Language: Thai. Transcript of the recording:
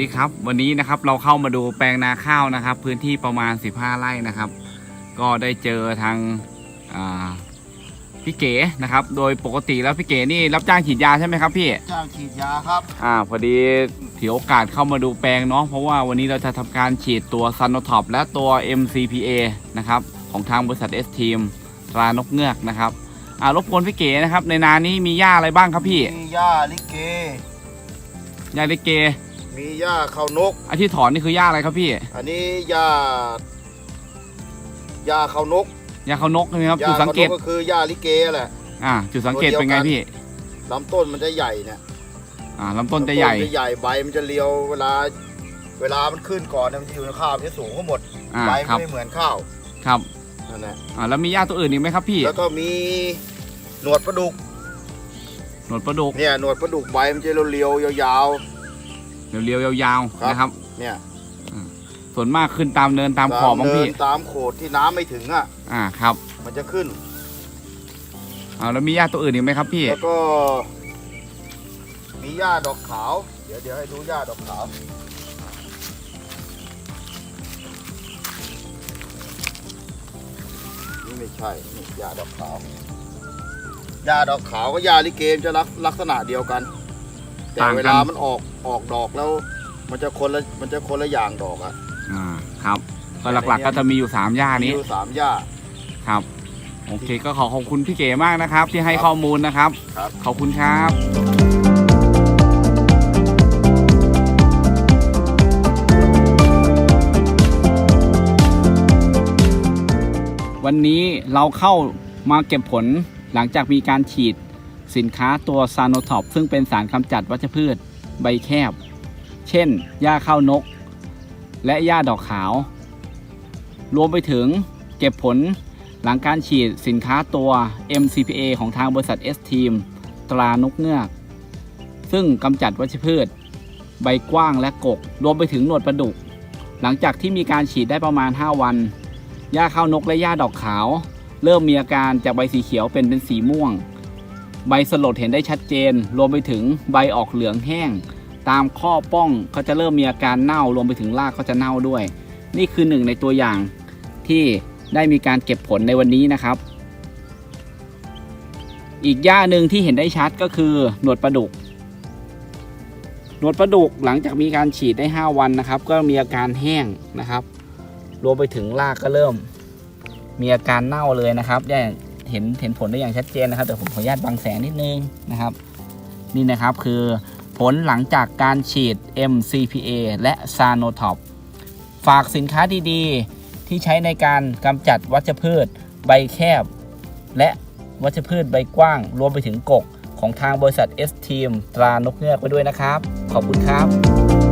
ดีครับ วันนี้นะครับเราเข้ามาดูแปลงนาข้าวนะครับ พื้นที่ประมาณ 15 ไร่นะครับ ก็ได้เจอทางอ่าพี่เก๋นะครับ โดยปกติแล้วพี่เก๋นี่รับจ้างฉีดยาใช่ไหมครับพี่จ้างฉีดยาครับอ่าพอดีถือโอกาสเข้ามาดูแปลงเนาะเพราะว่าวันนี้เราจะทำการฉีดตัวซันโนท็อปและตัว MCPA นะครับของทางบริษัท S Team ตรานกเงือกนะครับอ่ารบกวนพี่เก๋นะครับ ในนานี้มีหญ้าอะไรบ้างครับพี่มีหญ้าลิเกหญ้าลิเก มีหญ้าข้าวนกอาที่ถอนนี่คือหญ้าอะไรครับพี่อันนี้หญ้าหญ้าข้าวนกหญ้าเขานกใช่ไหมครับหญ้าจุดข้าสังวนเกตกก็คือหญ้าลิเกแหละ อ่าจุดสังเกตเป็นไงพี่ ลำต้นมันจะใหญ่เนี่ยอ่าลำต้นจะใหญ่ ลำจะใหญ่ใบมันจะเรียวเวลา เวลามันขึ้นก่อนเนี่ยมันจะอยู่ในข้าวมันจะสูงทั้งหมดอ่าใบครัมันบไม่เหมือนข้าวครับนั่นแหละอ่าแล้วมีหญ้าตัวอื่นอีกไหมครับพี่แล้วก็มีหนวดปลาดุกหนวดปลาดุกเนี่ยหนวดปลาดุกใบมันจะเรียวๆยาว เรียวๆยาวครับๆนะครับๆเนี่ยส่วนมากขึ้นตามเนินตามขอบบ้างเนิพี่นตามโขดที่น้ำไม่ถึงอะ อ่าครับ มันจะขึ้นอ่าแล้วมีหญ้าตัวอื่นอีกไหมครับพี่แล้วก็ มีหญ้าดอกขาว เดี๋ยวเดี๋ยวให้ดูหญ้าดอกขาวนี่ไม่ใช่นี่หญ้าดอกขาวหญ้าดอกขาวกับหญ้าลิเกมจะลักลักษณะเดียวกัน แต่ต่างกัน เวลามันออกออกดอกแล้ว มันจะคนละมันจะคนละอย่างดอกอะอ่าครับก็หลักๆก็จะมีอยู่สามหญ้ามีนี้อยู่สามหญ้า ครับ โอเคก็ขอขอบคุณพี่เก๋มากนะครับ ที่ให้ข้อมูลนะครับ ครับ ขอบคุณครับวันนี้เราเข้ามาเก็บผลหลังจากมีการฉีด สินค้าตัวซานโนท็อปซึ่งเป็นสารกำจัดวัชพืชใบแคบ เช่น หญ้าข้าวนก และหญ้าดอกขาว รวมไปถึงเก็บผลหลังการฉีดสินค้าตัว MCPA ของทางบริษัท S Team ตรานกเงือก ซึ่งกำจัดวัชพืช ใบกว้างและกก รวมไปถึงหนวดประดุก หลังจากที่มีการฉีดได้ประมาณ 5 วัน หญ้าข้าวนกและหญ้าดอกขาว เริ่มมีอาการจากใบสีเขียวเป็นเป็นสีม่วง ใบสลดเห็นได้ชัดเจน รวมไปถึงใบออกเหลืองแห้ง ตามข้อป้องก็จะเริ่มมีอาการเน่ารวมไปถึงรากก็จะเน่าด้วย นี่คือหนึ่งในตัวอย่างที่ได้มีการเก็บผลในวันนี้นะครับ อีกหญ้าหนึ่งที่เห็นได้ชัดก็คือหนวดปลาดุก หนวดปลาดุกหลังจากมีการฉีดได้ 5 วันนะครับ ก็มีอาการแห้งนะครับ รวมไปถึงรากก็เริ่ม มีอาการเน่าเลยนะครับ เห็นเห็นผลได้อย่างชัดเจนนะครับเดี๋ยวผมขออนุญาตบังแสงนิดนึงนะครับ นี่นะครับคือผลหลังจากการฉีด MCPA และ s a n o t o p ฝากสินค้าดีๆ ที่ใช้ในการกำจัดวัชพืช ใบแคบ และวัชพืชใบกว้าง รวมไปถึงกก ของทางบริษัท S Team ตรานกเงือกไปด้วยนะครับ ขอบคุณครับ